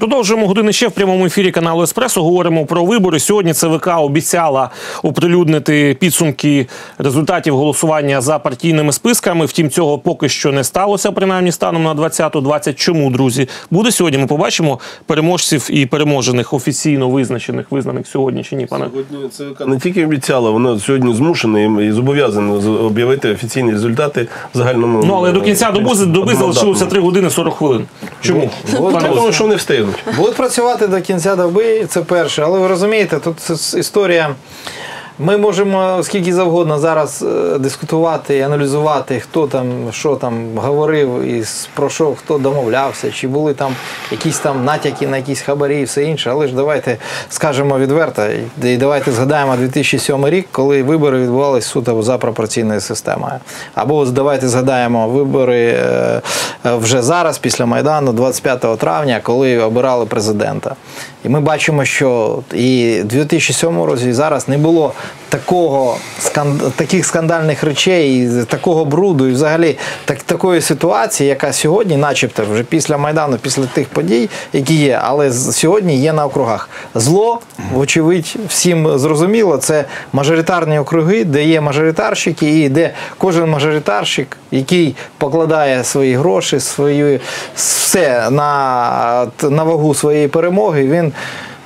Продовжуємо години ще в прямому ефірі каналу Еспресо. Говоримо про вибори. Сьогодні ЦВК обіцяла оприлюднити підсумки результатів голосування за партійними списками. Втім, цього поки що не сталося, принаймні станом на 20-20. Чому, друзі? Буде сьогодні. Ми побачимо переможців і переможених офіційно визначених, визнаних сьогодні чи ні, пане Сьогодні ЦВК не тільки обіцяла, вона сьогодні змушена і зобов'язана об'явити офіційні результати в загальному. Ну але до кінця доби, доби залишилося 3 години 40 хвилин. Чому? Ну, Пане я що не встигнуть. Будуть працювати до кінця доби, це перше. Але ви розумієте, тут історія. Ми можемо скільки завгодно зараз е, дискутувати і аналізувати, хто там що там говорив і про що хто домовлявся, чи були там якісь там натяки на якісь хабарі і все інше. Але ж давайте скажемо відверто, і- давайте згадаємо 2007 рік, коли вибори відбувалися суто за пропорційною системою. Або давайте згадаємо вибори е, е, вже зараз, після Майдану, 25 травня, коли обирали президента. І ми бачимо, що і в 2007 році, і зараз не було такого таких скандальних речей, такого бруду, і взагалі так, такої ситуації, яка сьогодні, начебто, вже після Майдану, після тих подій, які є, але сьогодні є на округах. Зло, вочевидь, всім зрозуміло, це мажоритарні округи, де є мажоритарщики, і де кожен мажоритарщик, який покладає свої гроші, свої все на, на вагу своєї перемоги, він.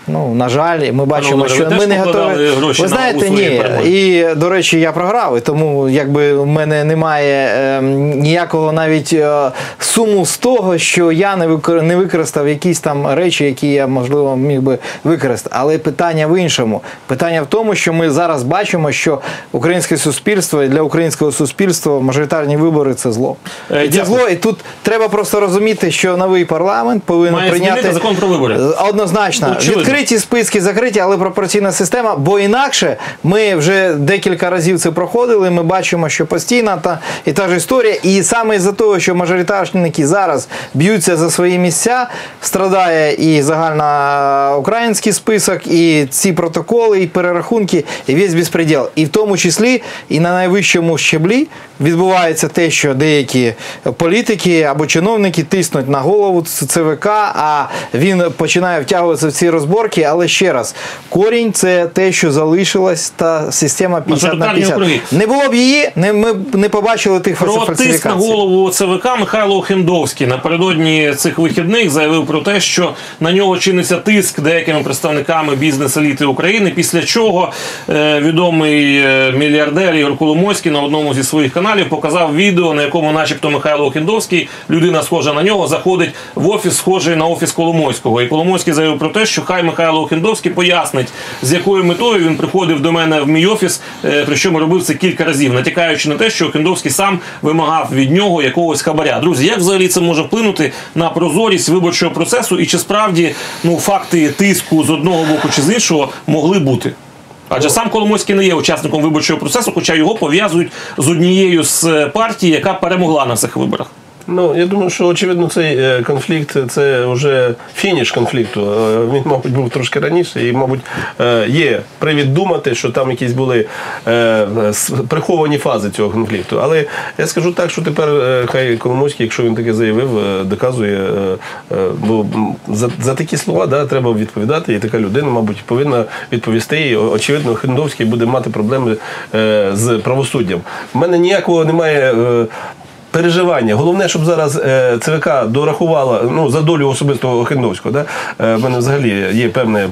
Ну, на жаль, ми бачимо, Олеже, що ви ми не готові. гроші Ви знаєте, ні. перемоги? І, до речі, я програв, і тому якби в мене немає ем, ніякого навіть е, суму з того, що я не викор- не використав якісь там речі, які я можливо міг би використати. Але питання в іншому. Питання в тому, що ми зараз бачимо, що українське суспільство і для українського суспільства мажоритарні вибори це зло. Е, І це зло, і тут треба просто розуміти, що новий парламент повинен Має прийняти закон про вибори. Однозначно, Очевидно. Відкриті списки закриті, але пропорційна система. Бо інакше ми вже декілька разів це проходили. Ми бачимо, що постійна та і та ж історія. І саме із-за того, що мажоритарники зараз б'ються за свої місця, страдає і загальноукраїнський список, і ці протоколи, і перерахунки, і весь безпреділ. І в тому числі і на найвищому щеблі відбувається те, що деякі політики або чиновники тиснуть на голову ЦВК, а він починає втягуватися в ці розборки. Але ще раз, корінь це те, що залишилось, та система 50 на 50. Не було б її, не, ми б не побачили тих Про тиск на голову ЦВК Михайло Охендовський напередодні цих вихідних заявив про те, що на нього чиниться тиск деякими представниками бізнес-еліти України. Після чого е, відомий е, мільярдер Ігор Коломойський на одному зі своїх каналів показав відео, на якому, начебто, Михайло Охендовський, людина схожа на нього, заходить в офіс, схожий на офіс Коломойського. І Коломойський заявив про те, що хай Михайло Охендовський пояснить, з якою метою він приходив до мене в мій офіс, е, причому робив це кілька разів, натякаючи на те, що Охендовський сам вимагав від нього якогось хабаря. Друзі, як взагалі це може вплинути на прозорість виборчого процесу, і чи справді ну факти тиску з одного боку чи з іншого могли бути? Адже сам Коломойський не є учасником виборчого процесу, хоча його пов'язують з однією з е, партій, яка перемогла на цих виборах. Ну, я думаю, що очевидно цей е, конфлікт це вже фініш конфлікту. Е, Він, мабуть, був трошки раніше, і, мабуть, е, є привід думати, що там якісь були приховані фази цього конфлікту. Але я скажу так, що тепер хай Коломойський, якщо він таке заявив, доказує, бо за, за такі слова да, треба відповідати, і така людина, мабуть, повинна відповісти. І, очевидно, Хендовський буде мати проблеми з правосуддям. У мене ніякого немає. Переживання. Головне, щоб зараз е, ЦВК дорахувала ну, за долю особистого Охендовського. Да? Е, в мене взагалі є певне. е,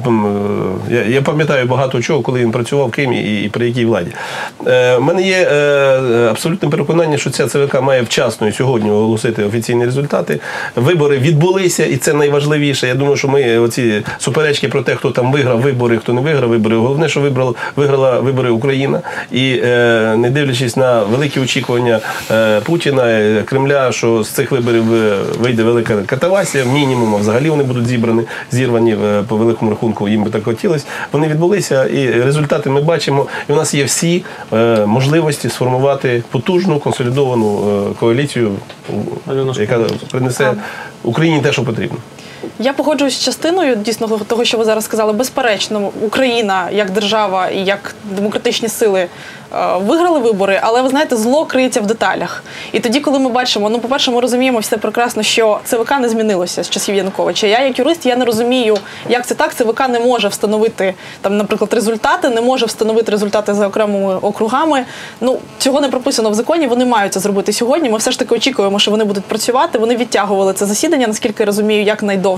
Я, я пам'ятаю багато чого, коли він працював в Кримі і, і при якій владі. В мене є абсолютне переконання, що ця ЦВК має вчасно і сьогодні оголосити офіційні результати. Вибори відбулися, і це найважливіше. Я думаю, що ми оці суперечки про те, хто там виграв вибори, хто не виграв вибори. Головне, що вибрала, виграла вибори Україна. І не дивлячись на великі очікування Путіна, е, Кремля, що з цих виборів е, вийде велика катавасія, мінімум, а взагалі вони будуть зібрані, зірвані е, по великому рахунку. Їм би так хотілося. Вони відбулися, і результати ми бачимо. І у нас є всі е, можливості сформувати потужну консолідовану коаліцію, яка принесе Україні те, що потрібно. Я погоджуюсь з частиною дійсно того, що ви зараз сказали. Безперечно, Україна як держава і як демократичні сили е, виграли вибори, але ви знаєте, зло криється в деталях. І тоді, коли ми бачимо, ну, по-перше, ми розуміємо все прекрасно, що ЦВК не змінилося з часів Януковича. Я, як юрист, я не розумію, як це так. ЦВК не може встановити там, наприклад, результати, не може встановити результати за окремими округами. Ну цього не прописано в законі. Вони мають це зробити сьогодні. Ми все ж таки очікуємо, що вони будуть працювати. Вони відтягували це засідання, наскільки я розумію, як найдовше.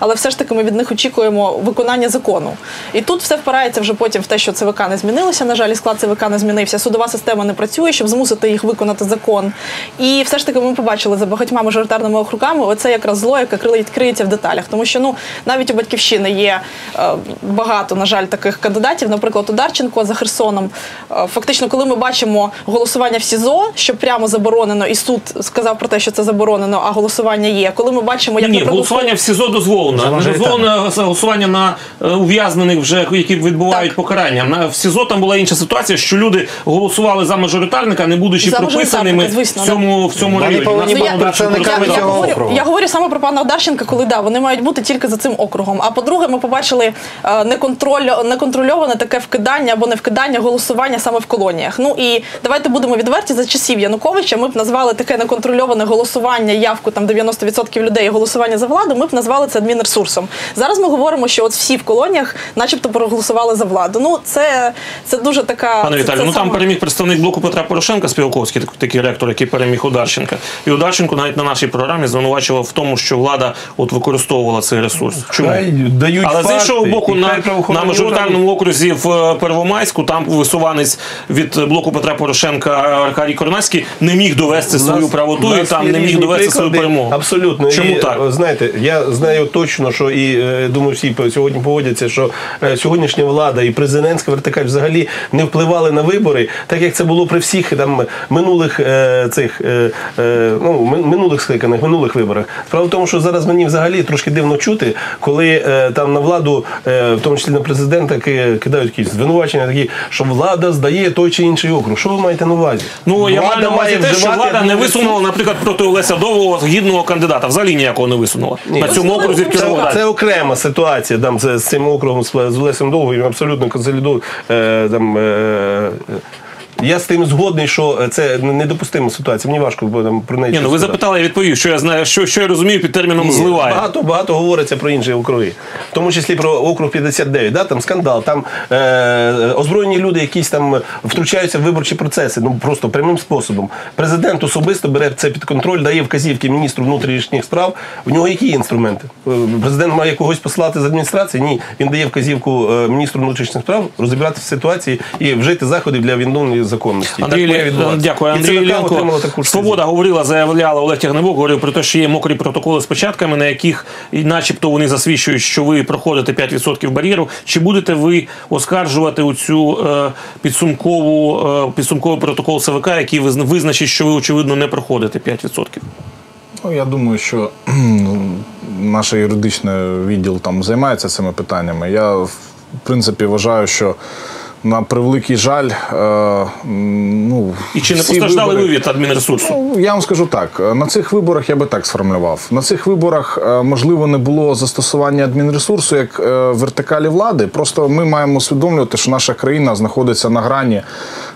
Але все ж таки ми від них очікуємо виконання закону. І тут все впирається вже потім в те, що ЦВК не змінилося. На жаль, і склад ЦВК не змінився. Судова система не працює, щоб змусити їх виконати закон. І все ж таки ми побачили за багатьма мажоритарними округами. Оце якраз зло, яке криється в деталях. Тому що ну навіть у батьківщини є е, багато, на жаль, таких кандидатів. Наприклад, Ударченко за Херсоном. Е, фактично, коли ми бачимо голосування в СІЗО, що прямо заборонено, і суд сказав про те, що це заборонено, а голосування є. Коли ми бачимо, як Ні, наприклад, голосування в СІЗО дозволено. Не дозволено голосування на е, ув'язнених, вже які відбувають Так. покарання. На в СІЗО там була інша ситуація, що люди голосували за мажоритарника, не будучи За прописаними звісно, в цьому в цьому районі. я, говорю, я говорю саме про пана Одарченка, коли да, вони мають бути тільки за цим округом. А по-друге, ми побачили е, неконтроль, неконтрольоване таке вкидання або не вкидання голосування саме в колоніях. Ну і давайте будемо відверті за часів Януковича. Ми б назвали таке неконтрольоване голосування, явку там 90% людей голосування за владу. Ми б назвали це адмінресурсом. Зараз ми говоримо, що от всі в колоніях, начебто, проголосували за владу. Ну це, це дуже така Пане це- Віталію, це ну там переміг представник блоку Петра Порошенка Співаковський, так- такий ректор, який переміг Ударченка. І Ударченко навіть на нашій програмі звинувачував в тому, що влада от використовувала цей ресурс. Чому? Хай дають Але з іншого боку, на, на мажоритарному окрузі в е, Первомайську там висуванець від блоку Петра Порошенка Аркадій Корнацький не міг довести свою правоту і там не міг довести свою перемогу. Абсолютно. Чому і, так? е, Знаєте, я знаю точно, що і е, думаю, всі сьогодні погодяться, що е, сьогоднішня влада і президентська вертикаль взагалі не впливали на вибори, так як це було при всіх там минулих е, цих ну, минулих скликаних, минулих виборах. Справа в тому, що зараз мені взагалі трошки дивно чути, коли там на владу, в тому числі на президента, ки- кидають якісь звинувачення, такі, що влада здає той чи інший округ. Що ви маєте на увазі? Ну я маю на увазі те, що влада не висунула, наприклад, проти Олеся Довгого гідного кандидата. Взагалі ніякого не висунула. Ні. Цьому окрузі в Кіровограді. це окрема ситуація там, з, з цим округом з, з Лесем Довгим абсолютно консолідує. Е, там, е, я з тим згодний, що це недопустима ситуація. Мені важко було там про неї. Ні, ну ви запитали, я відповів, що я знаю, що, що я розумію під терміном Ні, зливає. Багато, багато говориться про інші округи, в тому числі про округ 59, да, там скандал, там е, озброєні люди якісь там втручаються в виборчі процеси, ну просто прямим способом. Президент особисто бере це під контроль, дає вказівки міністру внутрішніх справ. В нього які інструменти? Е, Президент має когось послати з адміністрації? Ні. Він дає вказівку е, міністру внутрішніх справ розібратися в ситуації і вжити заходів для відновлення законності. Андрій, Так Лє- дякую. Андрій Іллєнко. Свобода говорила, заявляла Олег Тягнебок, говорив про те, що є мокрі протоколи з початками, на яких, і начебто, вони засвідчують, що ви проходите 5% бар'єру. Чи будете ви оскаржувати оцю е, підсумкову е, підсумковий протокол ЦВК, який визначить, що ви очевидно не проходите 5%? Ну, я думаю, що кхм, наш юридичний відділ там займається цими питаннями. Я, в принципі, вважаю, що на превеликий жаль, е, ну, І чи не постраждали вибори- ви від адмінресурсу? Ну, я вам скажу так: на цих виборах я би так сформулював. На цих виборах е, можливо не було застосування адмінресурсу як е, вертикалі влади. Просто ми маємо усвідомлювати, що наша країна знаходиться на грані е,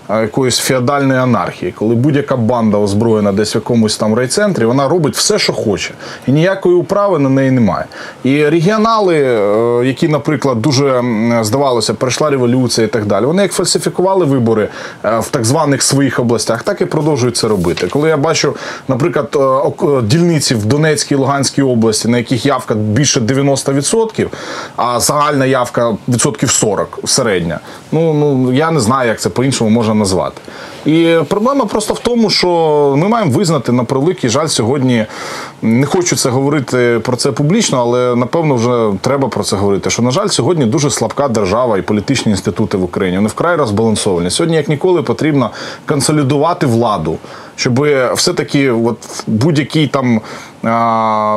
якоїсь феодальної анархії, коли будь-яка банда озброєна десь в якомусь там райцентрі, вона робить все, що хоче, і ніякої управи на неї немає. І регіонали, е, які, наприклад, дуже здавалося, прийшла революція і так далі. Вони як фальсифікували вибори е, в так званих своїх областях, так і продовжують це робити. Коли я бачу, наприклад, е, дільниці в Донецькій і Луганській області, на яких явка більше 90%, а загальна явка відсотків 40 середня. Ну ну я не знаю, як це по-іншому можна назвати. І проблема просто в тому, що ми маємо визнати на превеликий жаль сьогодні. Не хочу це говорити про це публічно, але напевно вже треба про це говорити. Що на жаль, сьогодні дуже слабка держава і політичні інститути в Україні. Вони вкрай розбалансовані. Сьогодні, як ніколи, потрібно консолідувати владу. щоб все-таки от будь-який там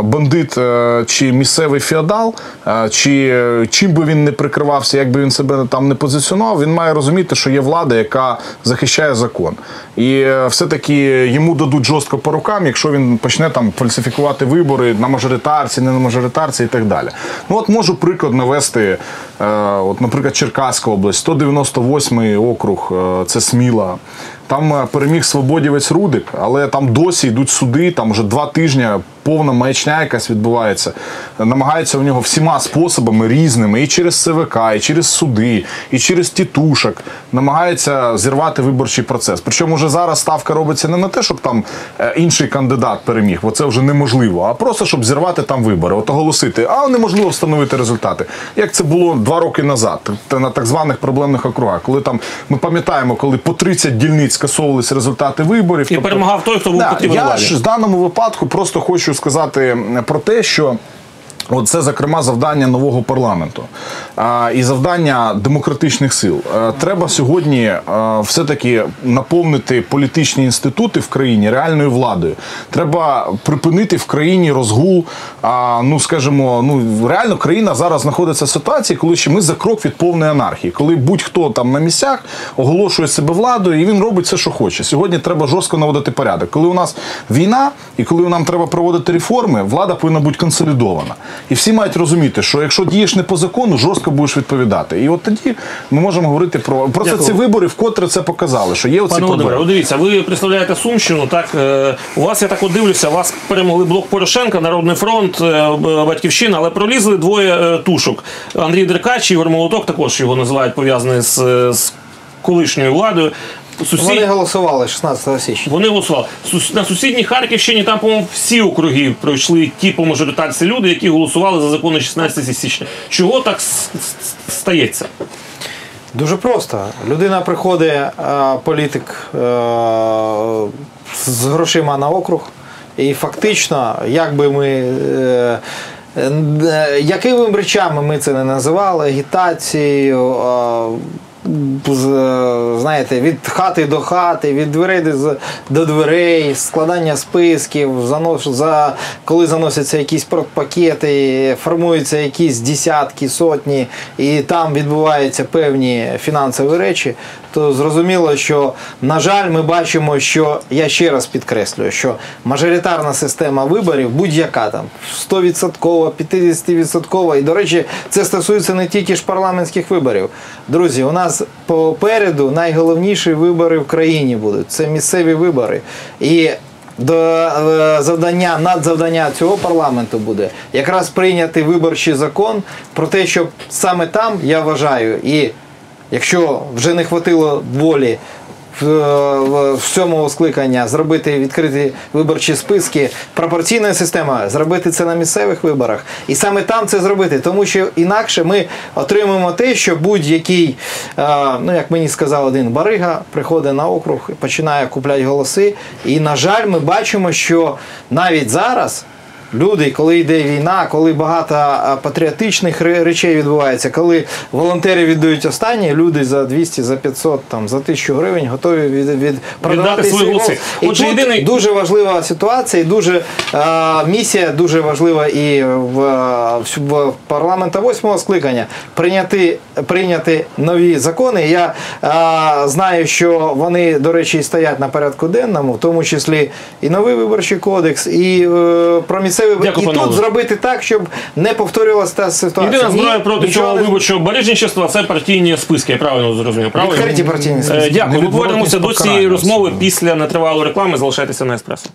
бандит е, чи місцевий феодал, е, чи чим би він не прикривався, як би він себе там не позиціонував, він має розуміти, що є влада, яка захищає закон. І е, все-таки йому дадуть жорстко по рукам, якщо він почне там фальсифікувати вибори на мажоритарці, не на мажоритарці і так далі. Ну от можу приклад навести, е, от, наприклад, Черкаська область, 198-й округ, е, це Сміла. Там е, переміг свободівець Рудик, але там досі йдуть суди, там вже два тижні повна маячня якась відбувається. Намагаються в нього всіма способами різними, і через ЦВК, і через суди, і через тітушок, намагаються зірвати виборчий процес. Причому вже зараз ставка робиться не на те, щоб там е, інший кандидат переміг, бо це вже неможливо, а просто щоб зірвати там вибори, от оголосити, а неможливо встановити результати. Як це було два роки назад, на так званих проблемних округах, коли там ми пам'ятаємо, коли по 30 дільниць скасовувалися результати виборів. І перемагав той, хто був Да, потрібен я владі. ж в даному випадку просто хочу сказати про те, що. От це, зокрема, завдання нового парламенту і завдання демократичних сил. Е, Треба сьогодні е, все-таки наповнити політичні інститути в країні реальною владою. Треба припинити в країні розгул. Ну, скажімо, ну реально країна зараз знаходиться в ситуації, коли ще ми за крок від повної анархії, коли будь-хто там на місцях оголошує себе владою, і він робить все, що хоче. Сьогодні треба жорстко наводити порядок. Коли у нас війна, і коли нам треба проводити реформи, влада повинна бути консолідована. І всі мають розуміти, що якщо дієш не по закону, жорстко будеш відповідати. І от тоді ми можемо говорити про просто Дякую. ці вибори, вкотре це показали, що є оці Пане Володимире, проблеми. от дивіться, ви представляєте Сумщину. Так е, у вас я так от дивлюся, вас перемогли блок Порошенка, Народний фронт, е, Батьківщина, але пролізли двоє е, тушок. Андрій Деркач і Ігор Молоток, також його називають пов'язаний з, е, з колишньою владою. Сусід... Вони голосували 16 січня. Вони голосували. Сус- На сусідній Харківщині там, по-моєму, всі округи пройшли ті по мажоритарці люди, які голосували за закони 16 січня. Чого так стається? Дуже просто. Людина приходить, е, політик е, з грошима на округ, і фактично, як би ми. е, Якими речами ми це не називали, агітацією, знаєте, від хати до хати, від дверей до- до дверей, складання списків, занос, за, коли заносяться якісь пакети, формуються якісь десятки, сотні, і там відбуваються певні фінансові речі, то зрозуміло, що, на жаль, ми бачимо, що я ще раз підкреслюю, що мажоритарна система виборів, будь-яка там 100%, 50%, і, до речі, це стосується не тільки ж парламентських виборів. Друзі, у нас попереду найголовніші вибори в країні будуть. Це місцеві вибори. І до е, завдання, надзавдання цього парламенту буде якраз прийняти виборчий закон про те, щоб саме там, я вважаю, і якщо вже не хватило волі в, сьомого скликання зробити відкриті виборчі списки, пропорційна система, зробити це на місцевих виборах. І саме там це зробити, тому що інакше ми отримаємо те, що будь-який, ну як мені сказав один барига, приходить на округ і починає купляти голоси. І, на жаль, ми бачимо, що навіть зараз. Люди, коли йде війна, коли багато патріотичних речей відбувається, коли волонтери віддають останні, люди за 200, за 500, там, за 1000 гривень готові від, від продавати свої свій голос. І Отже, тут єдиний- дуже важлива ситуація, і дуже а, місія дуже важлива і в, в, в парламента восьмого скликання прийняти, прийняти нові закони. Я а, знаю, що вони, до речі, стоять на порядку денному, в тому числі і новий виборчий кодекс, і е, про місцеві вибори. Дякую, І тут зробити так, щоб не повторювалася та ситуація. Єдина зброя проти цього не- виборчого барижничества це партійні списки. Я правильно зрозумів. Правильно? Відкриті партійні списки. Е, Дякую. Ми повернемося до цієї розмови після нетривалої реклами. Залишайтеся на еспресо.